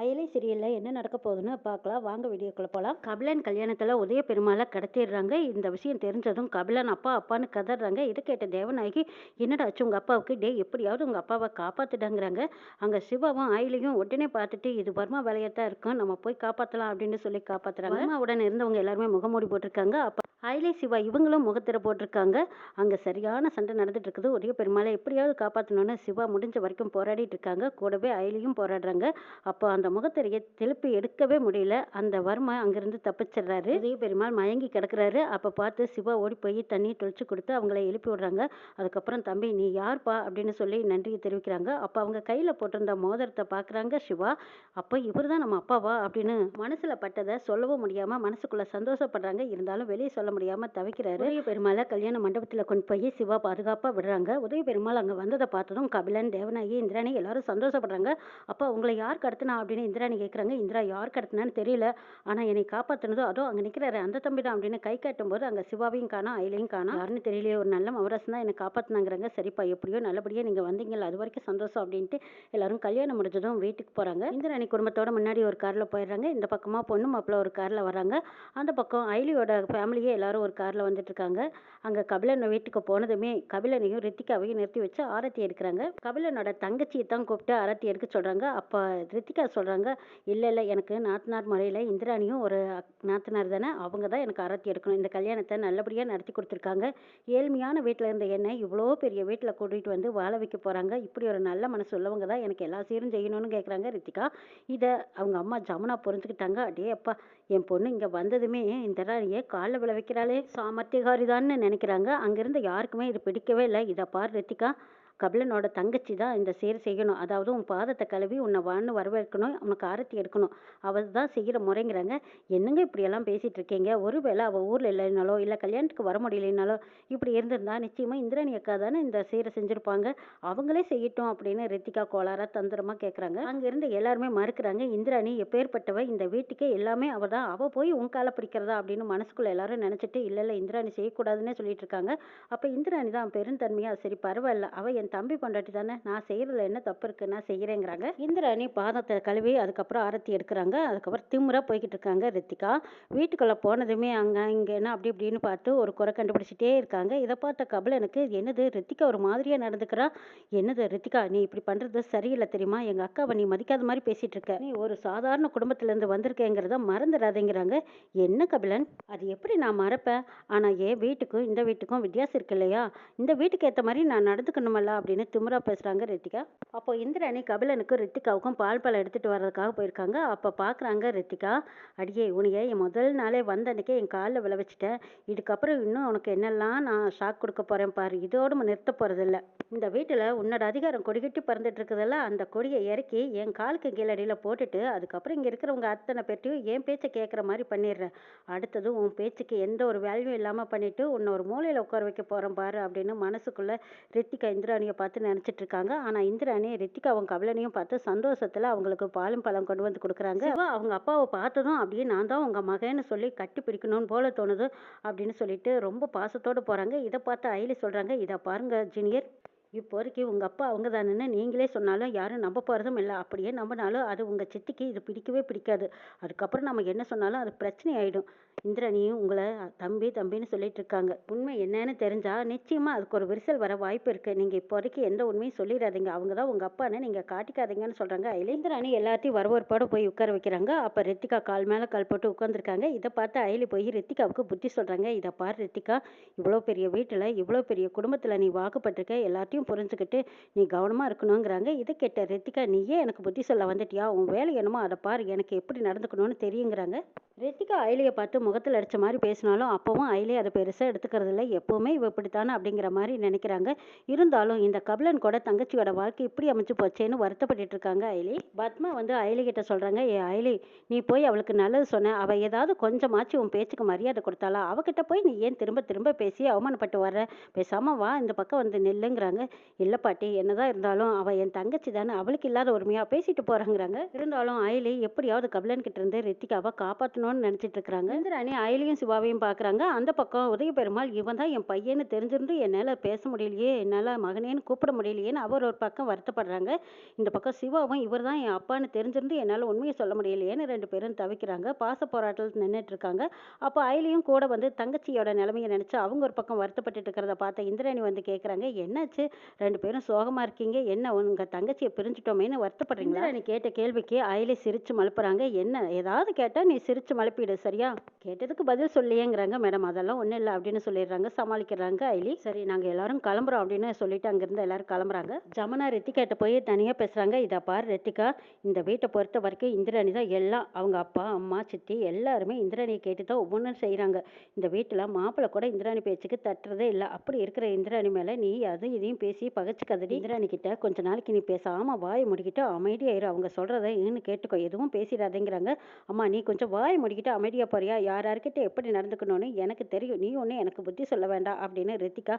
அயலை சீரியலில் என்ன நடக்க போகுதுன்னு பார்க்கலாம். வாங்க வீடியோக்குள்ளே போகலாம் கபிலன் கல்யாணத்தில் உதய பெருமாளை கடத்திடுறாங்க. இந்த விஷயம் தெரிஞ்சதும் கபிலன் அப்பா அப்பான்னு கதறாங்க. இதை கேட்ட தேவநாயகி என்னடா ஆச்சு உங்கள் அப்பாவுக்கு? டே எப்படியாவது உங்கள் அப்பாவை காப்பாற்றிட்டாங்கிறாங்க அங்கே சிவாவும் அயலையும் உடனே பார்த்துட்டு இது வர்மா வேலையாக இருக்கும். நம்ம போய் காப்பாற்றலாம் அப்படின்னு சொல்லி காப்பாற்றுறாங்க உடனே இருந்தவங்க எல்லாருமே முகமூடி போட்டிருக்காங்க. அப்போ அயலை சிவா இவங்களும் முகத்திர போட்டிருக்காங்க. அங்கே சரியான சண்டை நடந்துட்டு இருக்குது உதய பெருமாளை எப்படியாவது காப்பாற்றணும்னு சிவா முடிஞ்ச வரைக்கும் போராடிட்டு இருக்காங்க. கூடவே அயலியும் போராடுறாங்க. அப்போ அந்த முகத்திரையை திருப்பி எடுக்கவே முடியல. அந்த வர்மா அங்கிருந்து தப்பிச்சிடுறாரு. உதய பெருமாள் மயங்கி கிடக்குறாரு. அப்போ பார்த்து சிவா ஓடி போய் தண்ணி தொழிச்சு கொடுத்து அவங்கள எழுப்பி விடுறாங்க. அதுக்கப்புறம் தம்பி நீ யார்ப்பா? அப்படின்னு சொல்லி நன்றியை தெரிவிக்கிறாங்க. அப்போ அவங்க கையில் போட்டிருந்த மோதிரத்தை பார்க்குறாங்க சிவா. அப்போ இவர் தான் நம்ம அப்பாவா? அப்படின்னு மனசில் பட்டதை சொல்லவும் முடியாமல் மனசுக்குள்ளே சந்தோஷப்படுறாங்க. இருந்தாலும் வெளியே சொல்ல முடியாமல் தவிக்கிறாரு. உதய பெருமாளை கல்யாண மண்டபத்தில் கொண்டு போய் சிவா பாதுகாப்பாக விடுறாங்க. உதய பெருமாள் அங்கே வந்ததை பார்த்ததும் கபிலன் தேவநாயகி இந்திராணி எல்லாரும் சந்தோஷப்படுறாங்க. அப்போ அவங்களை யார் கடத்தினா அப்படின்னு இந்திராணி கேட்குறாங்க இந்திரா யார் கடத்தினான்னு தெரியல. ஆனால் என்னை காப்பாற்றினதோ அதோ அங்கே நிற்கிறாரு அந்த தம்பி தான் அப்படின்னு கை காட்டும்போது அங்கே சிவாவையும் காணோம் அயிலையும் காணோம் யாருன்னு தெரியலையே ஒரு நல்ல மவரசம் தான் என்னை காப்பாற்றினாங்கிறாங்க சரிப்பா எப்படியோ நல்லபடியாக நீங்கள் வந்தீங்கல்ல அது வரைக்கும் சந்தோஷம் அப்படின்ட்டு எல்லாரும் கல்யாணம் முடிஞ்சதும் வீட்டுக்கு போகிறாங்க இந்திராணி குடும்பத்தோட முன்னாடி ஒரு காரில் போயிடுறாங்க. இந்த பக்கமாக பொண்ணு மாப்பிள்ள ஒரு காரில் வராங்க. அந்த பக்கம் அயிலியோட ஃபேமிலியே எல்லாரும் ஒரு காரில் வந்துட்டு இருக்காங்க அங்கே கபிலன் வீட்டுக்கு போனதுமே கபிலனையும் ரித்திகாவையும் நிறுத்தி வச்சு ஆரத்தி எடுக்கிறாங்க. கபிலனோட தங்கச்சியை தான் கூப்பிட்டு ஆரத்தி எடுக்க சொல்கிறாங்க அப்போ ரித்திகா சொல்கிறாங்க இல்லை இல்லை எனக்கு நாத்தனார் முறையில் இந்திராணியும் ஒரு நாத்தனார் தானே அவங்க தான் எனக்கு அறத்தி எடுக்கணும். இந்த கல்யாணத்தை நல்லபடியாக நடத்தி கொடுத்துருக்காங்க. ஏழ்மையான வீட்டில் இருந்த என்னை இவ்வளோ பெரிய வீட்டில் கூட்டிகிட்டு வந்து வாழ வைக்க போகிறாங்க இப்படி ஒரு நல்ல மனசு உள்ளவங்க தான் எனக்கு எல்லா சீரும் செய்யணும்னு கேட்குறாங்க ரித்திகா. இதை அவங்க அம்மா ஜமுனா புரிஞ்சுக்கிட்டாங்க. அடே அப்பா என் பொண்ணு இங்கே வந்ததுமே இந்த ராணியை காலில் விழ வைக்கிறாளே சாமர்த்தியகாரிதான்னு நினைக்கிறாங்க. அங்கேருந்து யாருக்குமே இது பிடிக்கவே இல்லை. இதை பார் ரித்திகா. கபிலனோட தங்கச்சி தான் இந்த சீர் செய்யணும். அதாவது உன் பாதத்தை கழுவி உன்னை வான்னு வரவேற்கணும். உனக்கு ஆரத்தி எடுக்கணும். அவள் தான் செய்கிற முறைங்கிறாங்க. என்னங்க இப்படியெல்லாம் பேசிகிட்டு இருக்கீங்க? ஒருவேளை அவள் ஊரில் இல்லைனாலோ இல்லை கல்யாணத்துக்கு வர முடியலைனாலோ இப்படி இருந்திருந்தா நிச்சயமாக இந்திராணி அக்கா தானே இந்த சீரை செஞ்சுருப்பாங்க. அவங்களே செய்யட்டும் அப்படின்னு ரித்திகா கோளாரா தந்திரமாக கேட்குறாங்க அங்கேருந்து எல்லாருமே மறுக்கிறாங்க இந்திராணி எப்பேற்பட்டவ இந்த வீட்டுக்கே எல்லாமே அவள் தான். அவள் போய் உன் காலை பிடிக்கிறதா? அப்படின்னு மனசுக்குள்ளே எல்லாரும் நினச்சிட்டு இல்லை இல்லை இந்திராணி செய்யக்கூடாதுன்னே சொல்லிட்டு இருக்காங்க. அப்போ இந்திராணி தான் பெருந்தன்மையாக சரி பரவாயில்ல. அவள் என் என் தம்பி பொண்டாட்டி தானே? நான் செய்கிறதுல என்ன தப்பு இருக்கு நான் செய்கிறேங்கிறாங்க இந்திராணி பாதத்தை கழுவி அதுக்கப்புறம் ஆரத்தி எடுக்கிறாங்க. அதுக்கப்புறம் திமுறா போய்கிட்டு இருக்காங்க ரித்திகா. வீட்டுக்குள்ளே போனதுமே அங்கே இங்கே என்ன அப்படி இப்படின்னு பார்த்து ஒரு குறை கண்டுபிடிச்சிட்டே இருக்காங்க. இதை பார்த்த கபிலனுக்கு என்னது? ரித்திகா ஒரு மாதிரியாக நடந்துக்கிறா? என்னது ரித்திகா நீ இப்படி பண்ணுறது சரியில்லை தெரியுமா? எங்கள் அக்காவை நீ மதிக்காத மாதிரி பேசிகிட்டு இருக்க. நீ ஒரு சாதாரண குடும்பத்திலேருந்து வந்திருக்கேங்கிறத மறந்துடாதேங்கிறாங்க. என்ன கபிலன்? அது எப்படி நான் மறப்பேன்? ஆனால் என் வீட்டுக்கும் இந்த வீட்டுக்கும் வித்தியாசம் இருக்கு இல்லையா? இந்த வீட்டுக்கு ஏற்ற மாதிரி நான் நடந்துக்கணுமல்ல? அப்படின்னு திமுறா பேசுகிறாங்க ரித்திகா. அப்போ இந்திராணி கபிலனுக்கும் ரித்திகாவுக்கும் பால் பழம் எடுத்துகிட்டு வர்றதுக்காக போயிருக்காங்க. அப்போ பார்க்குறாங்க ரித்திகா அடியே உனிய என் முதல் நாளே வந்த அன்றைக்கே என் காலில் விளைவிச்சிட்டேன் வச்சுட்டேன் இதுக்கப்புறம் இன்னும் உனக்கு என்னெல்லாம் நான் ஷாக் கொடுக்க போகிறேன் பாரு. இதோடு நம்ம நிறுத்த போகிறதில்ல இந்த வீட்டில் உன்னோட அதிகாரம் கொடிக்கட்டி பறந்துட்டு இருக்குதுல்ல அந்த கொடியை இறக்கி என் காலுக்கு கீழடியில் போட்டுட்டு அதுக்கப்புறம் இங்கே இருக்கிறவங்க அத்தனை பேர்ட்டையும் என் பேச்சை கேட்குற மாதிரி பண்ணிடுறேன் அடுத்தது உன் பேச்சுக்கு எந்த ஒரு வேல்யூ இல்லாமல் பண்ணிவிட்டு உன்னை ஒரு மூலையில் உட்கார வைக்க போகிறேன் பாரு அப்படின்னு மனசுக்குள்ளே ரித்திகா இந்திராணி இந்திராணியை பார்த்து நினச்சிட்டு இருக்காங்க ஆனால் இந்திராணி ரித்திகாவும் கபிலனையும் பார்த்து சந்தோஷத்தில் அவங்களுக்கு பாலும் பழம் கொண்டு வந்து கொடுக்குறாங்க. அவங்க அப்பாவை பார்த்ததும் அப்படியே நான் தான் உங்கள் மகன்னு சொல்லி கட்டி பிடிக்கணும்னு போல தோணுது அப்படின்னு சொல்லிட்டு ரொம்ப பாசத்தோடு போகிறாங்க இதை பார்த்து ஐலி சொல்கிறாங்க இதை பாருங்க ஜூனியர். இப்போதைக்கு உங்கள் அப்பா அவங்க தானேன்னு நீங்களே சொன்னாலும் யாரும் நம்ப போகிறதும் இல்லை. அப்படியே நம்பினாலும் அது உங்கள் சித்திக்கு இது பிடிக்கவே பிடிக்காது. அதுக்கப்புறம் நம்ம என்ன சொன்னாலும் அது பிரச்சனை ஆகிடும் இந்திரனியும் உங்களை தம்பி தம்பின்னு சொல்லிட்டு இருக்காங்க. உண்மை என்னன்னு தெரிஞ்சால் நிச்சயமாக அதுக்கு ஒரு விரிசல் வர வாய்ப்பு இருக்குது நீங்கள் இப்போதைக்கு எந்த உண்மையும் சொல்லிடாதீங்க. அவங்க தான் உங்கள் அப்பான்னு நீங்கள் காட்டிக்காதீங்கன்னு சொல்கிறாங்க அதில் இந்திராணி எல்லாத்தையும் வரவேற்பாடு போய் உட்கார வைக்கிறாங்க. அப்போ ரித்திகா கால் மேலே கால் போட்டு உட்காந்துருக்காங்க இதை பார்த்து அயலி போய் ரித்திகாவுக்கு புத்தி சொல்கிறாங்க இதை பார் ரித்திகா இவ்வளோ பெரிய வீட்டில் இவ்வளோ பெரிய குடும்பத்தில் நீ வாக்குப்பட்டிருக்க. எல்லாத்தையும் புரிஞ்சுக்கிட்டு நீ கவனமாக இருக்கணுங்கிறாங்க இதை கேட்ட ரித்திகா நீயே எனக்கு புத்தி சொல்ல வந்துட்டியா? உன் வேலை என்னமோ அதை பாரு. எனக்கு எப்படி நடந்துக்கணும்னு தெரியுங்கிறாங்க. ரித்திகா ஐலியை பார்த்து முகத்தில் அடித்த மாதிரி பேசினாலும் அப்போவும் ஐலி அதை பெருசாக எடுத்துக்கிறது இல்லை. எப்போவுமே இவ இப்படித்தானே அப்படிங்கிற மாதிரி நினைக்கிறாங்க. இருந்தாலும் இந்த கபிலன் கூட தங்கச்சியோட வாழ்க்கை இப்படி அமைச்சு போச்சேன்னு வருத்தப்பட்டு இருக்காங்க ஐலி பத்மா வந்து ஐலி கிட்ட சொல்கிறாங்க ஏ ஐலி நீ போய் அவளுக்கு நல்லது சொன்ன. அவள் ஏதாவது கொஞ்சமாச்சு உன் பேச்சுக்கு மரியாதை கொடுத்தாளா? அவகிட்ட போய் நீ ஏன் திரும்ப திரும்ப பேசி அவமானப்பட்டு வர்ற? பேசாமல் வா இந்த பக்கம் வந்து நில்லுங்கிறாங்க. இல்லை பாட்டி என்னதான் இருந்தாலும் அவள் என் தங்கச்சி தானே. அவளுக்கு இல்லாத உரிமையாக பேசிட்டு போகிறாங்கிறாங்க இருந்தாலும் ஐலி எப்படியாவது கபிலன் கிட்ட இருந்து ரித்திகாவை காப்பாற்றணும் சொல்லணும்னு நினச்சிட்டு இருக்கிறாங்க இந்திராணி அயலியும் சிவாவையும் பார்க்குறாங்க. அந்த பக்கம் உதய பெருமாள் இவன் தான் என் பையன்னு தெரிஞ்சிருந்து என்னால் பேச முடியலையே என்னால் மகனேன்னு கூப்பிட முடியலையேன்னு அவர் ஒரு பக்கம் வருத்தப்படுறாங்க. இந்த பக்கம் சிவாவும் இவர் தான் என் அப்பான்னு தெரிஞ்சிருந்து என்னால் உண்மையை சொல்ல முடியலையேன்னு ரெண்டு பேரும் தவிக்கிறாங்க. பாச போராட்டத்தில் நின்றுட்டு இருக்காங்க அப்போ அயலியும் கூட வந்து தங்கச்சியோட நிலைமையை நினச்சி அவங்க ஒரு பக்கம் வருத்தப்பட்டுட்டு இருக்கிறத பார்த்த இந்திராணி வந்து கேட்குறாங்க என்னாச்சு? ரெண்டு பேரும் சோகமாக இருக்கீங்க. என்ன உங்கள் தங்கச்சியை பிரிஞ்சுட்டோமேன்னு வருத்தப்படுறீங்களா? இந்திராணி கேட்ட கேள்விக்கு அயலி சிரிச்சு மழுப்புறாங்க. என்ன? ஏதாவது கேட்டால் நீ சிரிச்சு மழுப்பிடு சரியா? கேட்டதுக்கு பதில் சொல்லியேங்கிறாங்க மேடம் அதெல்லாம் ஒன்றும் இல்லை அப்படின்னு சொல்லிடுறாங்க சமாளிக்கிறாங்க ஐலி. சரி நாங்கள் எல்லாரும் கிளம்புறோம் அப்படின்னு சொல்லிட்டு அங்கேருந்து எல்லாரும் கிளம்புறாங்க. ஜமனா ரித்திகாட்ட போய் தனியாக பேசுகிறாங்க இதை பார் ரித்திகா இந்த வீட்டை பொறுத்த வரைக்கும் இந்திராணி தான் எல்லாம் அவங்க அப்பா அம்மா சித்தி எல்லாருமே இந்திராணியை கேட்டு தான் ஒவ்வொன்றும் செய்கிறாங்க இந்த வீட்டில் மாப்பிள்ளை கூட இந்திராணி பேச்சுக்கு தட்டுறதே இல்லை. அப்படி இருக்கிற இந்திராணி மேலே நீ அது இதையும் பேசி பகச்சுக்காதடி. இந்திராணி கிட்ட கொஞ்ச நாளைக்கு நீ பேசாமல் வாய் முடிக்கிட்டு அமைதியாயிரு. அவங்க சொல்கிறத இன்னும் கேட்டுக்கோ எதுவும் பேசிடாதேங்கிறாங்க. அம்மா நீ கொஞ்சம் வாயை மூடிக்கிட்டு அமைதியாக போறியா? யார் யார்கிட்ட எப்படி நடந்துக்கணும்னு எனக்கு தெரியும். நீ ஒன்றும் எனக்கு புத்தி சொல்ல வேண்டாம் அப்படின்னு ரித்திகா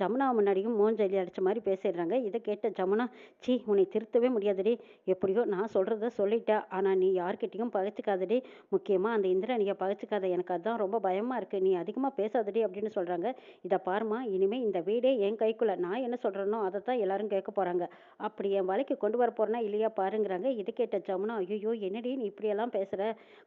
ஜமுனா முன்னாடியும் மோஞ்சலி அடிச்ச மாதிரி பேசிடுறாங்க. இதை கேட்ட ஜமுனா சீ உன்னை திருத்தவே முடியாதுடி. எப்படியோ நான் சொல்கிறத சொல்லிட்டேன். ஆனால் நீ யார்கிட்டையும் பகைச்சிக்காதடி. முக்கியமாக அந்த இந்திராணியை பகைச்சிக்காத. எனக்கு அதுதான் ரொம்ப பயமாக இருக்குது நீ அதிகமாக பேசாதடி அப்படின்னு சொல்கிறாங்க இதை பாருமா இனிமேல் இந்த வீடே என் கைக்குள்ள. நான் என்ன சொல்கிறேனோ அதை தான் எல்லாரும் கேட்க போகிறாங்க அப்படி என் வலைக்கு கொண்டு வர போறேனா இல்லையா பாருங்கிறாங்க. இது கேட்ட ஜமுனா ஐயோ என்னடி நீ இப்படியெல்லாம் பேசுகிற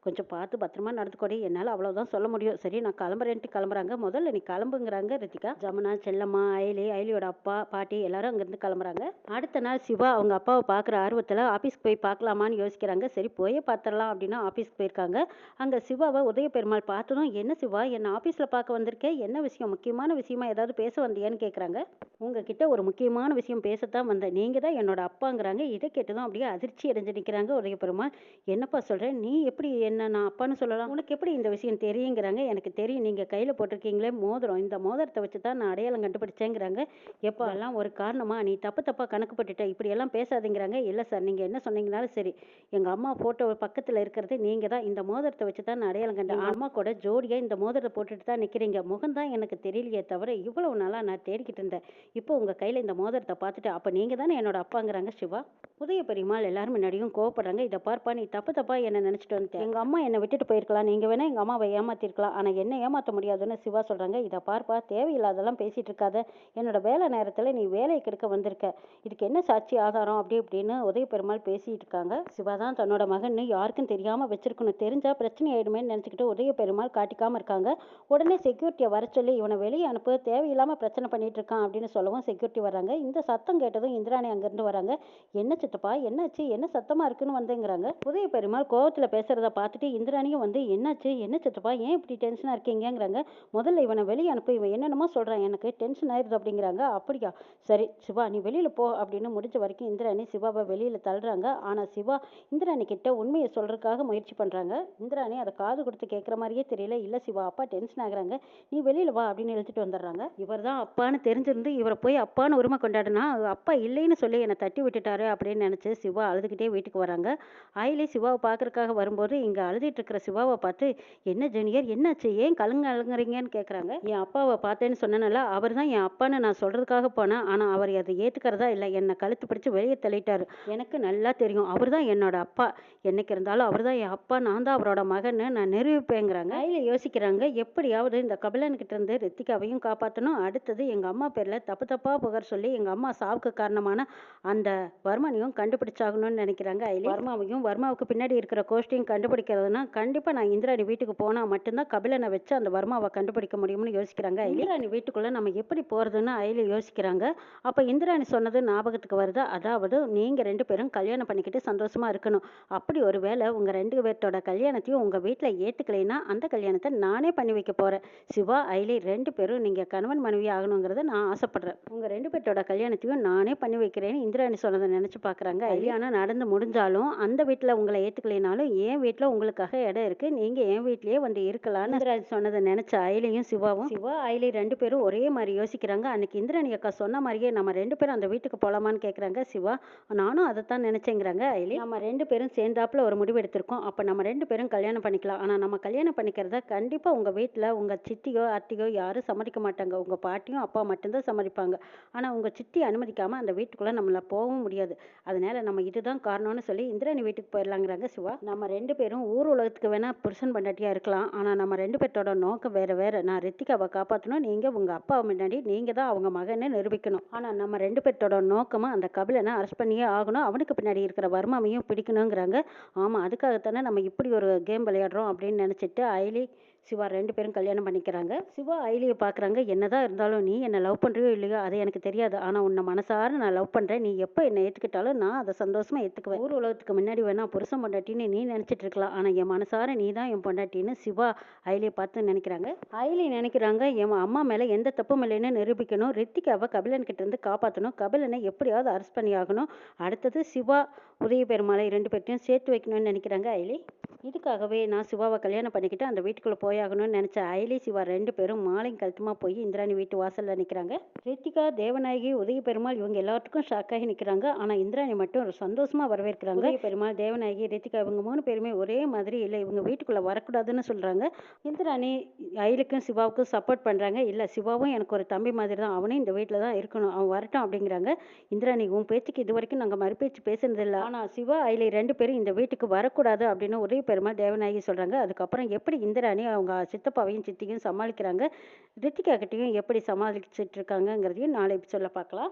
கொஞ்சம் பார்த்து பத்திரமா நடந்துக்கோடி என்னால் அவ்வளோதான் சொல்ல முடியும். சரி நான் கிளம்புறேன்ட்டு கிளம்புறாங்க. முதல்ல நீ கிளம்புங்கிறாங்க ரித்திகா. ஜமுனா செல்லம்மா அயலி அயலியோட அப்பா பாட்டி எல்லாரும் அங்கேருந்து கிளம்புறாங்க. அடுத்த நாள் சிவா அவங்க அப்பாவை பார்க்குற ஆர்வத்தில் ஆஃபீஸ்க்கு போய் பார்க்கலாமான்னு யோசிக்கிறாங்க. சரி போயே பார்த்துடலாம் அப்படின்னு ஆஃபீஸ்க்கு போயிருக்காங்க. அங்கே சிவாவை உதய பெருமாள் பார்த்ததும் என்ன சிவா என்ன ஆஃபீஸில் பார்க்க வந்திருக்கேன் என்ன விஷயம்? முக்கியமான விஷயமா ஏதாவது பேச வந்தியான்னு கேட்குறாங்க உங்ககிட்ட ஒரு முக்கியமான விஷயம் பேசத்தான் வந்தேன். நீங்கள் தான் என்னோட அப்பாங்கிறாங்க. இதை கேட்டதும் அப்படியே அதிர்ச்சி அடைஞ்சு நிற்கிறாங்க உதய பெருமாள் என்னப்பா சொல்கிறேன் நீ எப்படி என்ன நான் அப்பான்னு சொல்லலாம். உனக்கு எப்படி இந்த விஷயம் தெரியுங்கிறாங்க. எனக்கு தெரியும். நீங்கள் கையில் போட்டிருக்கீங்களே மோதிரம். இந்த மோதிரத்தை வச்சு தான் நான் அடையாளம் கண்டுபிடிச்சேங்கிறாங்க. எப்போ எல்லாம் ஒரு காரணமா? நீ தப்பு தப்பாக கணக்கு போட்டுட்ட. இப்படியெல்லாம் பேசாதீங்கிறாங்க. இல்லை சார் நீங்கள் என்ன சொன்னீங்கனாலும் சரி. எங்கள் அம்மா ஃபோட்டோ பக்கத்தில் இருக்கிறது நீங்கள் தான். இந்த மோதிரத்தை வச்சு தான் நான் அடையாளம் கண்டேன் அம்மா கூட ஜோடியாக இந்த மோதிரத்தை போட்டுட்டு தான் நிற்கிறீங்க முகம் தான் எனக்கு தெரியலையே தவிர இவ்வளவு நாளாக நான் தேடிக்கிட்டு இருந்தேன். இப்போ உங்கள் கையில் இந்த மோதிரத்தை பார்த்துட்டு அப்போ நீங்கள் தானே என்னோட அப்பாங்கிறாங்க சிவா. உதய பெரியம்மாள் எல்லாரும் முன்னாடியும் கோவப்படுறாங்க. இதை பார்ப்பா நீ தப்பு தப்பா என்ன நினச்சிட்டு வந்துட்டேன் எங்கள் அம்மா என்னை விட்டுட்டு போயிருக்கலாம். நீங்கள் வேணால் எங்கள் அம்மாவை ஏமாற்றிருக்கலாம் ஆனால் என்ன ஏமாற்ற முடியாதுன்னு சிவா சொல்கிறாங்க இதை பார்ப்பா தேவையில்லாதெல்லாம் பேசிகிட்டு இருக்காத என்னோட வேலை நேரத்தில் நீ வேலையை கெடுக்க வந்திருக்க. இதுக்கு என்ன சாட்சி ஆதாரம்? அப்படி இப்படின்னு உதய பெருமாள் பேசிகிட்டு இருக்காங்க சிவா தான் தன்னோட மகன். யாருக்கும் தெரியாமல் வச்சிருக்கணும். தெரிஞ்சா பிரச்சனை ஆயிடுமேன்னு நினச்சிக்கிட்டு உதய பெருமாள் காட்டிக்காமல் இருக்காங்க. உடனே செக்யூரிட்டியை வர சொல்லி இவனை வெளியே அனுப்பு. தேவையில்லாமல் பிரச்சனை பண்ணிட்டு இருக்கான் அப்படின்னு சொல்லவும் செக்யூரிட்டி வராங்க இந்த சத்தம் கேட்டதும் இந்திராணி அங்கேருந்து வராங்க. என்ன சித்தப்பா? என்னாச்சு? என்ன சத்தமாக இருக்குன்னு வந்தேங்கிறாங்க. உதய பெருமாள் கோவத்தில் பேசுகிறத பார்த்துட்டு இந்திராணி இந்திராணியும் வந்து என்னாச்சு? என்ன சித்தப்பா ஏன் இப்படி டென்ஷனாக இருக்கீங்கங்கிறாங்க. முதல்ல இவனை வெளியே அனுப்பி. இவன் என்னென்னமோ சொல்கிறான் எனக்கு டென்ஷன் ஆயிடுது அப்படிங்கிறாங்க. அப்படியா? சரி சிவா நீ வெளியில் போ அப்படின்னு முடிஞ்ச வரைக்கும் இந்திராணி சிவாவை வெளியில் தள்ளுறாங்க. ஆனால் சிவா இந்திராணி கிட்ட உண்மையை சொல்கிறதுக்காக முயற்சி பண்ணுறாங்க இந்திராணி அதை காது கொடுத்து கேட்குற மாதிரியே தெரியல. இல்லை சிவா அப்பா டென்ஷன் ஆகுறாங்க. நீ வெளியில் வா அப்படின்னு எழுதிட்டு வந்துடுறாங்க. இவர் தான் அப்பான்னு தெரிஞ்சிருந்து இவரை போய் அப்பான்னு உரிமை கொண்டாடுனா அப்பா இல்லைன்னு சொல்லி என்னை தட்டி விட்டுட்டாரு அப்படின்னு நினச்சி சிவா அழுதுகிட்டே வீட்டுக்கு வராங்க. ஆயிலே சிவாவை பார்க்கறதுக்காக வரும்போது இங்கே அழுதுட்டு இருக்கிற சிவாவை பார்த்து என்ன ஜூனியர் என்னாச்சு? ஏன் கலங்க அழுங்குறீங்கன்னு கேட்குறாங்க என் அப்பாவை பார்த்தேன்னு சொன்னனால அவர் தான் என் அப்பான்னு நான் சொல்கிறதுக்காக போனேன் ஆனால் அவர் அதை ஏற்றுக்கிறதா இல்லை. என்னை கழுத்து பிடிச்சி வெளியே தள்ளிட்டாரு. எனக்கு நல்லா தெரியும் அவர் தான் என்னோட அப்பா. என்னைக்கு இருந்தாலும் அவர் தான் என் அப்பா நான் தான் அவரோட மகன்னு நான் நிரூபிப்பேங்கிறாங்க. கையில் யோசிக்கிறாங்க எப்படியாவது இந்த கபிலன்கிட்ட இருந்து ரித்திகாவையும் காப்பாற்றணும் அடுத்தது எங்கள் அம்மா பேரில் தப்பு தப்பாக புகார் சொல்லி எங்கள் அம்மா சாவுக்கு காரணமான அந்த வர்மனையும் கண்டுபிடிச்சாகணும்னு நினைக்கிறாங்க. ஐலி வர்மாவையும் வர்மாவுக்கு பின்னாடி இருக்கிற கோஷ்டியும் கண்டுபிடிக்கிறதுனா கண்டிப்பாக நான் இந்திராணி வீட்டுக்கு போனால் மட்டும்தான் கபிலனை வச்சு அந்த வர்மாவை கண்டுபிடிக்க முடியும்னு யோசிக்கிறாங்க. இந்திராணி வீட்டுக்குள்ளே நம்ம எப்படி போகிறதுன்னு ஐலி யோசிக்கிறாங்க. அப்போ இந்திராணி சொன்னது ஞாபகத்துக்கு வருது. அதாவது நீங்கள் ரெண்டு பேரும் கல்யாணம் பண்ணிக்கிட்டு சந்தோஷமா இருக்கணும். அப்படி ஒரு வேளை உங்கள் ரெண்டு பேர்த்தோட கல்யாணத்தையும் உங்கள் வீட்டில் ஏற்றுக்கலைன்னா அந்த கல்யாணத்தை நானே பண்ணி வைக்க போகிறேன் சிவா ஐலி ரெண்டு பேரும் நீங்கள் கணவன் மனைவி ஆகணுங்கிறத நான் ஆசைப்படுறேன். உங்கள் ரெண்டு பேர்த்தோட கல்யாணத்தையும் நானே பண்ணி வைக்கிறேன்னு இந்திராணி சொன்னதை நினச்சி பார்க்குறாங்க. கல்யாணம் நடந்து முடிஞ்சாலும் அந்த வீட்டில் உங்களை ஏற்றுக்கலைனாலும் என் வீட்டில் உங்களுக்காக இடம் இருக்குது நீங்கள் என் வீட்லேயே வந்து இருக்கலாம்னு இந்திராணி சொன்னதை நினச்ச ஐலியும் சிவாவும் சிவா ஐலி ரெண்டு பேரும் ஒரே மாதிரி யோசிக்கிறாங்க. அன்னைக்கு இந்திராணி அக்கா சொன்ன மாதிரியே நம்ம ரெண்டு பேரும் அந்த வீட்டுக்கு போகலாமான்னு கேட்குறாங்க சிவா நானும் அதை தான் நினச்சேங்கிறாங்க ஐலி நம்ம ரெண்டு பேரும் சேர்ந்தாப்புல ஒரு முடிவு எடுத்திருக்கோம். அப்போ நம்ம ரெண்டு பேரும் கல்யாணம் பண்ணிக்கலாம். ஆனால் நம்ம கல்யாணம் பண்ணிக்கிறத கண்டிப்பாக உங்கள் வீட்டில் உங்கள் சித்தியோ அத்தையோ யாரும் சம்மதிக்க மாட்டாங்க. உங்கள் பாட்டியும் அப்பா மட்டும்தான் சம்மதிப்பாங்க. ஆனால் உங்கள் சித்தி அனுமதிக்காமல் அந்த வீட்டுக்குள்ளே நம்மளை போகவும் முடியாது. அதனால நம்ம இதுதான் காரணம்னு சொல்லி இந்திராணி வீட்டுக்கு போயிடலாங்கிறாங்க சிவா. நம்ம ரெண்டு பேரும் ஊர் உலகத்துக்கு உங்களுக்கு வேணால் புருஷன் பண்டாட்டியாக இருக்கலாம். ஆனால் நம்ம ரெண்டு பேர்த்தோட நோக்கம் வேறு வேறு. நான் ரித்திகாவை காப்பாற்றணும் நீங்கள் உங்கள் அப்பா முன்னாடி நீங்கள் தான் அவங்க மகனை நிரூபிக்கணும். ஆனால் நம்ம ரெண்டு பேர்த்தோட நோக்கமாக அந்த கபிலனை அரெஸ்ட் பண்ணியே ஆகணும். அவனுக்கு பின்னாடி இருக்கிற வர்மாவையும் பிடிக்கணுங்கிறாங்க. ஆமாம் அதுக்காகத்தானே நம்ம இப்படி ஒரு கேம் விளையாடுறோம் அப்படின்னு நினச்சிட்டு ஐலி சிவா ரெண்டு பேரும் கல்யாணம் பண்ணிக்கிறாங்க. சிவா ஐலியை பார்க்குறாங்க என்னதான் இருந்தாலும் நீ என்னை லவ் பண்ணுறியோ இல்லையோ அது எனக்கு தெரியாது. ஆனால் உன்னை மனசார நான் லவ் பண்ணுறேன் நீ எப்போ என்னை ஏற்றுக்கிட்டாலும் நான் அதை சந்தோஷமாக ஏற்றுக்குவேன் ஊர் உலகத்துக்கு முன்னாடி வேணா புருஷன் பொண்டாட்டின்னு நீ நினச்சிட்டு இருக்கலாம். ஆனால் என் மனசார நீ தான் என் பொண்டாட்டின்னு சிவா ஐலியை பார்த்து நினைக்கிறாங்க. ஐலி நினைக்கிறாங்க என் அம்மா மேலே எந்த தப்பும் இல்லைன்னு நிரூபிக்கணும். ரித்திகாவை கபிலன் கிட்டேருந்து காப்பாற்றணும் கபிலனை எப்படியாவது அரெஸ்ட் பண்ணி ஆகணும். அடுத்தது சிவா உதய பெருமாளை ரெண்டு பேர்ட்டையும் சேர்த்து வைக்கணும்னு நினைக்கிறாங்க ஐலி. இதுக்காகவே நான் சிவாவை கல்யாணம் பண்ணிக்கிட்டு அந்த வீட்டுக்குள்ளே போயாகணும்னு நினச்ச ஐலி சிவா ரெண்டு பேரும் மாலையும் கழுத்துமா போய் இந்திராணி வீட்டு வாசலில் நிற்கிறாங்க ரித்திகா தேவநாயகி உதய பெருமாள் இவங்க எல்லாத்துக்கும் ஷாக்காகி நிற்கிறாங்க ஆனால் இந்திராணி மட்டும் ஒரு சந்தோஷமாக வரவேற்கிறாங்க. உதய பெருமாள் தேவநாயகி ரித்திகா இவங்க மூணு பேருமே ஒரே மாதிரி இல்லை இவங்க வீட்டுக்குள்ளே வரக்கூடாதுன்னு சொல்கிறாங்க இந்திராணி அயலுக்கும் சிவாவுக்கும் சப்போர்ட் பண்ணுறாங்க இல்லை சிவாவும் எனக்கு ஒரு தம்பி மாதிரி தான். அவனும் இந்த வீட்டில் தான் இருக்கணும். அவன் வரட்டும் அப்படிங்கிறாங்க. இந்திராணி உன் பேச்சுக்கு இது வரைக்கும் நாங்கள் மறுபேச்சு பேசுனதில்லை. ஆனால் சிவா அயலி ரெண்டு பேரும் இந்த வீட்டுக்கு வரக்கூடாது அப்படின்னு உதய பெருமாள் தேவநாயகி சொல்கிறாங்க அதுக்கப்புறம் எப்படி இந்திராணி அவங்க சித்தப்பாவையும் சித்தியும் சமாளிக்கிறாங்க. ரித்திகா கிட்டேயும் எப்படி சமாளிச்சிட்டு இருக்காங்கங்கிறதையும் நாளை சொல்ல பார்க்கலாம்.